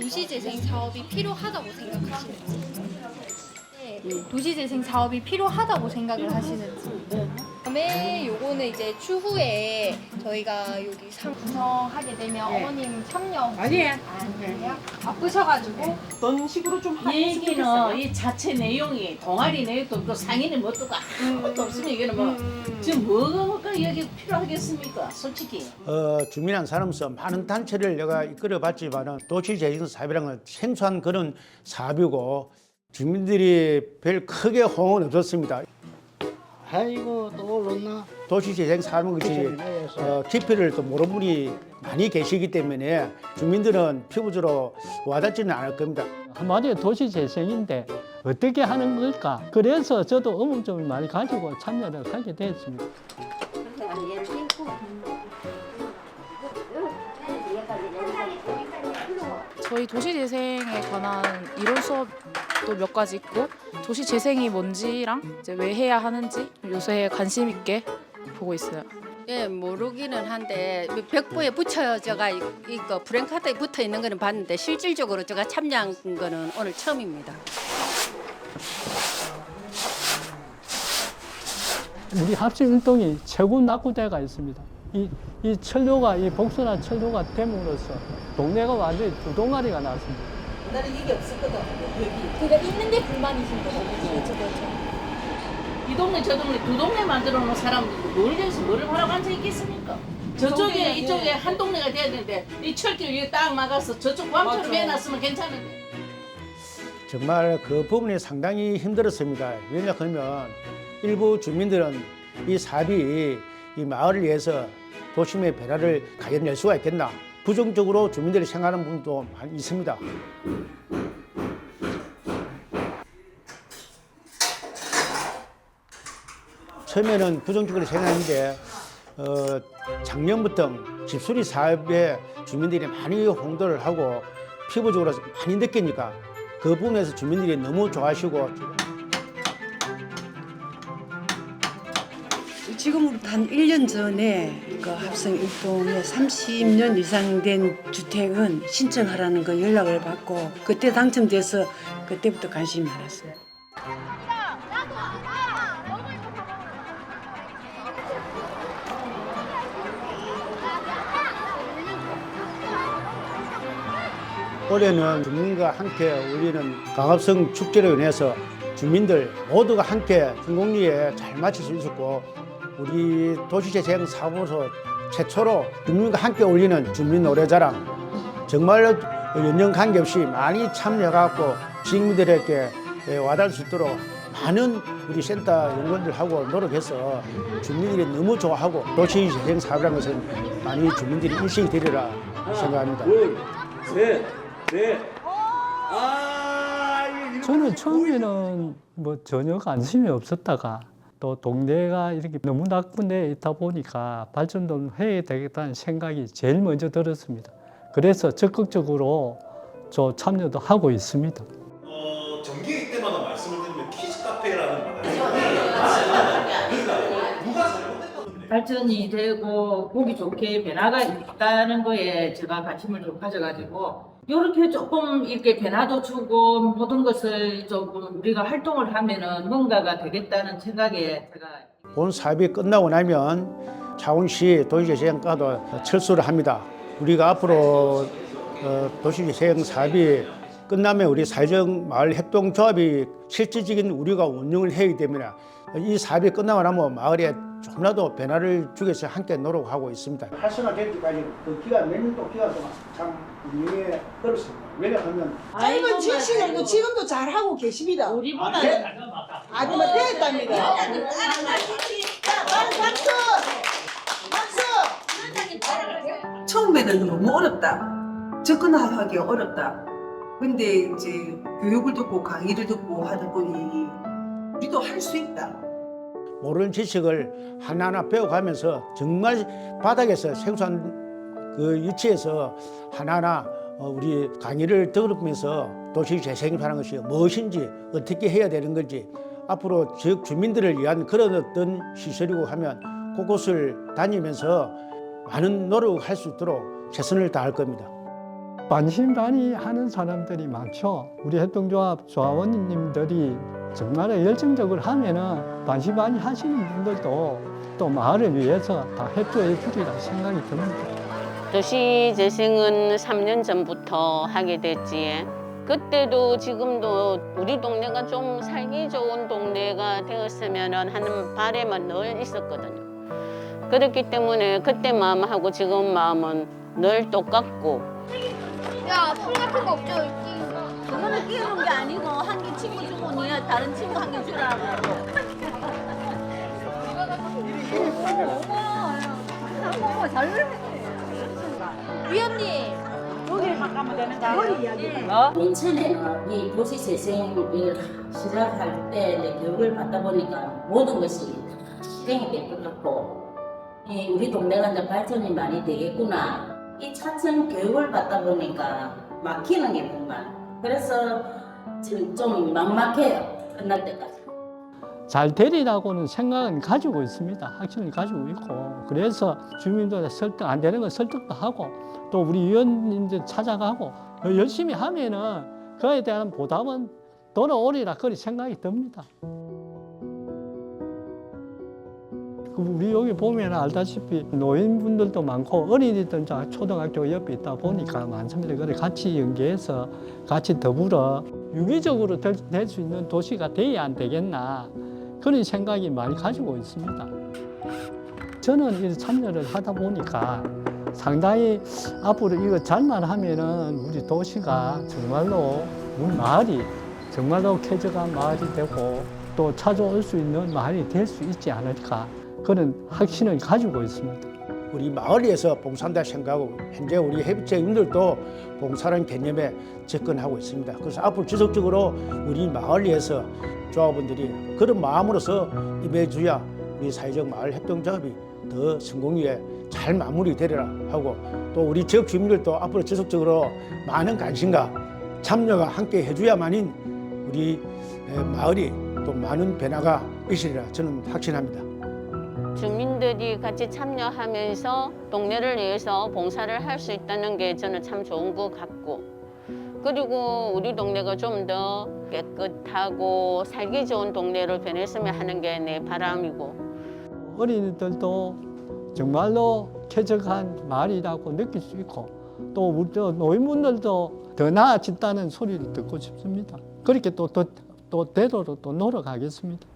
도시재생 사업이 필요하다고 생각하시는지. 네, 도시재생 사업이 필요하다고 생각을 하시는지 그다음에 요거는 이제 추후에 저희가 여기 상 구성하게 되면 네. 어머님 참여 아니에요. 아니에요? 바쁘셔가지고 어떤 식으로 좀이 얘기는 이 자체 내용이 동아리 내용도 없고 상인이 뭐또 아무것도 없으면 이게는 뭐 지금 뭐가 뭐가 여기 필요하겠습니까? 솔직히. 어, 주민 한 사람으로서 많은 단체를 내가 이끌어봤지만은 도시재생 사업이라는 건 생소한 그런 사업이고 주민들이 별 크게 호응은 없었습니다. 아이고 또 올랐나? 도시재생 것이 어, 깊이를 또 모르는 분이 많이 계시기 때문에 주민들은 피부적으로 와닿지는 않을 겁니다. 한마디로 도시 재생인데 어떻게 하는 걸까? 그래서 저도 의문점을 많이 가지고 참여를 하게 되었습니다. 저희 도시재생에 관한 이론 수업도 몇 가지 있고 도시 재생이 뭔지랑 이제 왜 해야 하는지 요새 관심 있게 보고 있어요. 예, 모르기는 한데 벽보에 붙여져가 이거 브랜카드에 붙어 있는 거는 봤는데 실질적으로 제가 참여한 거는 오늘 처음입니다. 우리 합심 일동이 최고 낙후대가 있습니다. 이, 이 철로가 이 복숭아 철로가 됨으로써 동네가 완전히 두 동아리가 났습니다. 옛날에 이게 없었거든. 여기. 그러니까 있는 게 불만이신 거거든요. 그렇죠, 그렇죠. 이 동네 저 동네 두 동네 만들어 놓은 사람들이 뭘 해서 뭐를 하라고 앉아 있겠습니까? 저쪽에 이쪽에 한 동네가 돼야 되는데 이 철길 위에 딱 막아서 저쪽 광처럼 맞아. 해놨으면 괜찮은데. 정말 그 부분이 상당히 힘들었습니다. 왜냐하면 일부 주민들은 이 사업이 이 마을을 위해서 도심의 변화를 과연 낼 수가 있겠나 부정적으로 주민들이 생각하는 분도 많이 있습니다. 처음에는 부정적으로 생각했는데 어, 작년부터 집수리 사업에 주민들이 많이 홍도를 하고 피부적으로 많이 느끼니까 그 부분에서 주민들이 너무 좋아하시고 지금으로부터 한 1년 전에 그 합성 일동에 30년 이상 된 주택은 신청하라는 거 연락을 받고 그때 당첨돼서 그때부터 관심이 많았어요. 올해는 주민과 함께 우리는 강합성 축제로 인해서 주민들 모두가 함께 성공리에 잘 마칠 수 있었고 우리 도시재생 사무소 최초로 주민과 함께 올리는 주민 노래자랑 정말 연령 관계없이 많이 참여해갖고 시민들에게 와닿을 수 있도록 많은 우리 센터 연구원들하고 노력해서 주민들이 너무 좋아하고 도시재생 사업이라는 것은 많이 주민들이 인식이 되리라 생각합니다. 저는 처음에는 뭐 전혀 관심이 없었다가 또 동네가 이렇게 너무 낙후돼 있다 보니까 발전도 해야 되겠다는 생각이 제일 먼저 들었습니다. 그래서 적극적으로 저 참여도 하고 있습니다. 어, 정기회의 때마다 말씀을 드리면 키즈 카페라는 말이 그러니까 누가 잘못했거든요. 발전이 되고 보기 좋게 변화가 있다는 거에 제가 관심을 좀 가져가지고 이렇게 조금 이렇게 변화도 주고 모든 것을 조금 우리가 활동을 하면은 뭔가가 되겠다는 생각에 제가 본 사업이 끝나고 나면 창원시 도시재생과도 철수를 합니다. 우리가 앞으로 어, 도시재생 사업이 끝나면 우리 사회적 마을 협동조합이 실질적인 우리가 운영을 해야 때문에 이 사업이 끝나고 나면 마을에 조금이라도 변화를 주기 위해서 함께 노력하고 있습니다. 활성화되기까지 그 기간 몇 년도 기간 동안 참 운영에 걸었습니다. 왜냐하면 짧은 지시는도 지금도 잘 하고 계십니다. 우리보다 아니면 됐답니다. 박수! 박수! 처음에는 너무 어렵다. 접근하기 어렵다. 근데 이제 교육을 듣고 강의를 듣고 하다 보니 우리도 할 수 있다. 모르는 지식을 하나하나 배워가면서 정말 바닥에서 생소한 그 위치에서 하나하나 어, 우리 강의를 들으면서 도시 재생이라는 것이 무엇인지 어떻게 해야 되는 건지 앞으로 지역 주민들을 위한 그런 어떤 시설이고 하면 그곳을 다니면서 많은 노력할 수 있도록 최선을 다할 겁니다. 반신반의 하는 사람들이 많죠. 우리 협동조합 조합원님들이 정말 열정적으로 하면은 반신반의 하시는 분들도 또 마을을 위해서 다 협조해 주리라 생각이 듭니다. 도시 재생은 3년 전부터 하게 됐지. 그때도 지금도 우리 동네가 좀 살기 좋은 동네가 되었으면 하는 바람은 늘 있었거든요. 그렇기 때문에 그때 마음하고 지금 마음은 늘 똑같고 야, 품 같은 거 없죠? 그거는 끼우는 게 아니고 한 개 친구 주고 니 다른 친구 한 개 주라고. 위원님. 맨 처음에는 이 도시 재생을 시작할 때 이제 교육을 받다 보니까 모든 것이 다 실행이 될 것 같고 이 우리 동네가 이제 발전이 많이 되겠구나 이 차츰 교육을 받다 보니까 막히는 게 정말 그래서 지금 좀 막막해요 끝날 때까지. 잘 되리라고는 생각은 가지고 있습니다. 확신을 가지고 있고 그래서 주민들 설득 안 되는 건 설득도 하고 또 우리 위원님들 찾아가고 열심히 하면은 그에 대한 보답은 돌아오리라 그리 생각이 듭니다. 우리 여기 보면 알다시피 노인분들도 많고 어린이들 초등학교 옆에 있다 보니까 많습니다. 그래 같이 연계해서 같이 더불어 유기적으로 될 수 있는 도시가 돼야 안 되겠나 그런 생각이 많이 가지고 있습니다. 저는 이 참여를 하다 보니까 상당히 앞으로 이거 잘만 하면은 우리 도시가 정말로 우리 마을이 정말로 쾌적한 마을이 되고 또 찾아올 수 있는 마을이 될 수 있지 않을까 그런 확신을 가지고 있습니다. 우리 마을에서 봉사한다 생각하고 현재 우리 해비체인들도 봉사라는 개념에 접근하고 있습니다. 그래서 앞으로 지속적으로 우리 마을에서 조합원들이 그런 마음으로서 임해줘야 우리 사회적 마을 협동조합이 더 성공리에 잘 마무리되리라 하고 또 우리 지역 주민들도 앞으로 지속적으로 많은 관심과 참여가 함께 해줘야만인 우리 에, 마을이 또 많은 변화가 있으리라 저는 확신합니다. 주민들이 같이 참여하면서 동네를 위해서 봉사를 할 수 있다는 게 저는 참 좋은 것 같고 그리고 우리 동네가 좀 더 깨끗하고 살기 좋은 동네로 변했으면 하는 게 내 바람이고 어린이들도 정말로 쾌적한 마을이라고 느낄 수 있고 또 우리 또 노인분들도 더 나아진다는 소리를 듣고 싶습니다. 그렇게 또, 또, 또 되도록 또 노력하겠습니다.